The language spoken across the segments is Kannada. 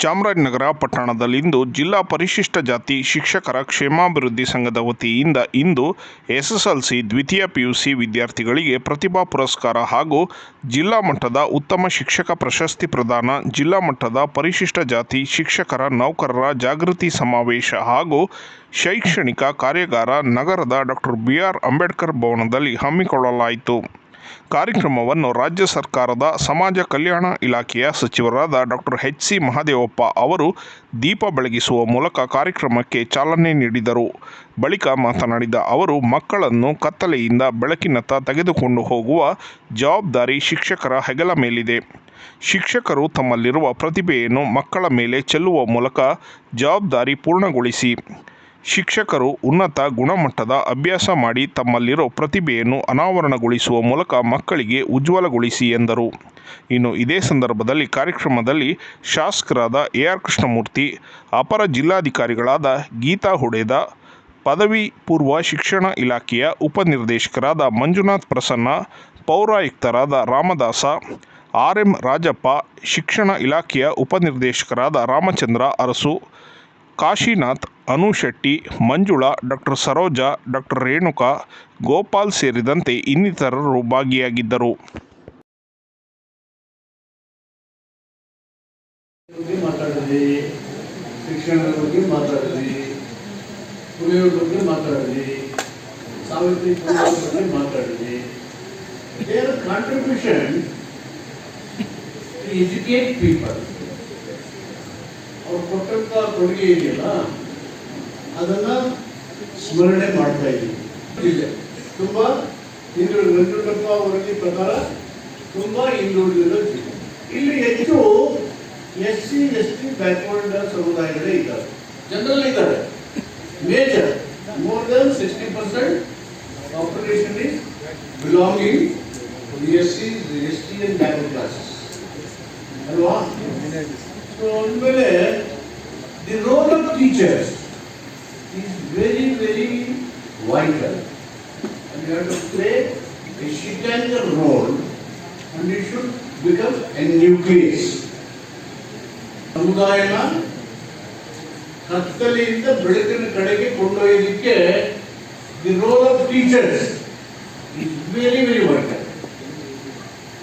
ಚಾಮರಾಜನಗರ ಪಟ್ಟಣದಲ್ಲಿಂದು ಜಿಲ್ಲಾ ಪರಿಶಿಷ್ಟ ಜಾತಿ ಶಿಕ್ಷಕರ ಕ್ಷೇಮಾಭಿವೃದ್ಧಿ ಸಂಘದ ವತಿಯಿಂದ ಇಂದು ಎಸ್ಎಸ್ಎಲ್ಸಿ ದ್ವಿತೀಯ ಪಿಯುಸಿ ವಿದ್ಯಾರ್ಥಿಗಳಿಗೆ ಪ್ರತಿಭಾ ಪುರಸ್ಕಾರ ಹಾಗೂ ಜಿಲ್ಲಾ ಮಟ್ಟದ ಉತ್ತಮ ಶಿಕ್ಷಕ ಪ್ರಶಸ್ತಿ ಪ್ರದಾನ, ಜಿಲ್ಲಾ ಮಟ್ಟದ ಪರಿಶಿಷ್ಟ ಜಾತಿ ಶಿಕ್ಷಕರ ನೌಕರರ ಜಾಗೃತಿ ಸಮಾವೇಶ ಹಾಗೂ ಶೈಕ್ಷಣಿಕ ಕಾರ್ಯಾಗಾರ ನಗರದ ಡಾಕ್ಟರ್ ಬಿ ಆರ್ ಅಂಬೇಡ್ಕರ್ ಭವನದಲ್ಲಿ ಹಮ್ಮಿಕೊಳ್ಳಲಾಯಿತು. ಕಾರ್ಯಕ್ರಮವನ್ನು ರಾಜ್ಯ ಸರ್ಕಾರದ ಸಮಾಜ ಕಲ್ಯಾಣ ಇಲಾಖೆಯ ಸಚಿವರಾದ ಡಾಕ್ಟರ್ ಎಚ್ ಸಿ ಮಹದೇವಪ್ಪ ಅವರು ದೀಪ ಬೆಳಗಿಸುವ ಮೂಲಕ ಕಾರ್ಯಕ್ರಮಕ್ಕೆ ಚಾಲನೆ ನೀಡಿದರು. ಬಳಿಕ ಮಾತನಾಡಿದ ಅವರು, ಮಕ್ಕಳನ್ನು ಕತ್ತಲೆಯಿಂದ ಬೆಳಕಿನತ್ತ ತೆಗೆದುಕೊಂಡು ಹೋಗುವ ಜವಾಬ್ದಾರಿ ಶಿಕ್ಷಕರ ಹೆಗಲ ಮೇಲಿದೆ. ಶಿಕ್ಷಕರು ತಮ್ಮಲ್ಲಿರುವ ಪ್ರತಿಭೆಯನ್ನು ಮಕ್ಕಳ ಮೇಲೆ ಚೆಲ್ಲುವ ಮೂಲಕ ಜವಾಬ್ದಾರಿ ಪೂರ್ಣಗೊಳಿಸಿ ಶಿಕ್ಷಕರು ಉನ್ನತ ಗುಣಮಟ್ಟದ ಅಭ್ಯಾಸ ಮಾಡಿ ತಮ್ಮಲ್ಲಿರೋ ಪ್ರತಿಭೆಯನ್ನು ಅನಾವರಣಗೊಳಿಸುವ ಮೂಲಕ ಮಕ್ಕಳಿಗೆ ಉಜ್ವಲಗೊಳಿಸಿ ಎಂದರು. ಇನ್ನು ಇದೇ ಸಂದರ್ಭದಲ್ಲಿ ಕಾರ್ಯಕ್ರಮದಲ್ಲಿ ಶಾಸಕರಾದ ಎ ಆರ್ ಕೃಷ್ಣಮೂರ್ತಿ, ಅಪರ ಜಿಲ್ಲಾಧಿಕಾರಿಗಳಾದ ಗೀತಾ ಹುಡೇದ, ಪದವಿ ಪೂರ್ವ ಶಿಕ್ಷಣ ಇಲಾಖೆಯ ಉಪನಿರ್ದೇಶಕರಾದ ಮಂಜುನಾಥ್ ಪ್ರಸನ್ನ, ಪೌರಾಯುಕ್ತರಾದ ರಾಮದಾಸ, ಆರ್ ಎಂ ರಾಜಪ್ಪ, ಶಿಕ್ಷಣ ಇಲಾಖೆಯ ಉಪನಿರ್ದೇಶಕರಾದ ರಾಮಚಂದ್ರ ಅರಸು, ಕಾಶಿನಾಥ್ ಅನು ಶೆಟ್ಟಿ ಮಂಜುಳಾ, ಡಾಕ್ಟರ್ ಸರೋಜಾ, ಡಾಕ್ಟರ್ ರೇಣುಕಾ, ಗೋಪಾಲ್ ಸೇರಿದಂತೆ ಇನ್ನಿತರರು ಭಾಗಿಯಾಗಿದ್ದರು. ಅವ್ರು ಕೊಟ್ಟಂತ ಕೊಡುಗೆ ಇದೆಯಲ್ಲ? ಅದನ್ನ ಸ್ಮರಣೆ ಮಾಡ್ತಾ ಇದ್ದೀವಿ ಇದೆ ತುಂಬಾ ಹಿಂದುಳಿದ ನಂಜುಂಡಪ್ಪ ವರದಿ ಪ್ರಕಾರ ತುಂಬಾ ಹಿಂದುಳಿದಿರೋ ಜಿಲ್ಲೆ ಇಲ್ಲಿ ಹೆಚ್ಚು S C S T backward ಸಮುದಾಯಗಳೇ ಇದ್ದಾರೆ ಜನರಲ್ ಇದ್ದಾರೆ major more than sixty percent population is belonging S C S T and backward classes ಅಲ್ವಾ ಸೊ ಅಂದಮೇಲೆ the role of teachers Is very very vital and you have to play a Shikanka role and it should become a nucleus. ಸಮುದಾಯನ ಕತ್ತಲೆಯಿಂದ ಬೆಳಕಿನ ಕಡೆಗೆ ಕೊಂಡೊಯ್ಯಲಿಕ್ಕೆ the role of teachers is very very vital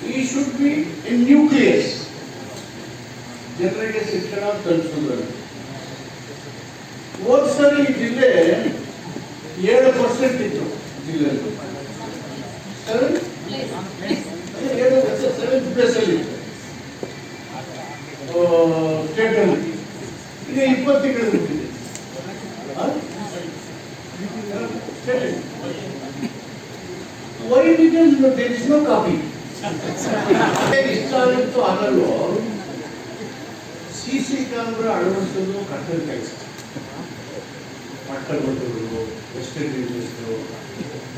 he should be a nucleus ಜನರಿಗೆ ಶಿಕ್ಷಣ ತಲುಪಿಸೋದ್ರಲ್ಲಿ ಹೋದ್ ಸರಿ ಈ ಜಿಲ್ಲೆ ಏಳು ಪರ್ಸೆಂಟ್ ಇತ್ತು ಜಿಲ್ಲೆಯಲ್ಲಿ ಸೆವೆನ್ ಏಳು ಸೆವೆಂತ್ ಪ್ಲೇಸ್ ಅಲ್ಲಿ ಇತ್ತು ಸ್ಟೇಟ್ ಅಲ್ಲಿ ಈಗ ಇಪ್ಪತ್ತು ಬಿಟ್ಟಿದೆ why because there is no copy ಇಷ್ಟ ಆಗಿತ್ತು ಆಗಲ್ವೋ ಸಿ ಸಿ ಕ್ಯಾಮ್ರಾ ಅಳವಡಿಸೋದು ಕಟ್ಟಡ ಕೆಲಸ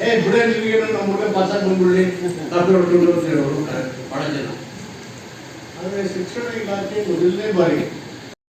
ಏ ಬಿಡೇ ನಿಮಗೆ ನಮ್ಮ ಪಾಸಾಗಿ ಬಂದ್ಬಿಡ್ಲಿ ಹೊಡ್ಕೊಂಡು ಅಂತ ಹೇಳೋರು. ಭಾಳ ಜನ. ಆದರೆ ಶಿಕ್ಷಣ ಇಲಾಖೆ ಮೊದಲನೇ ಬಾರಿ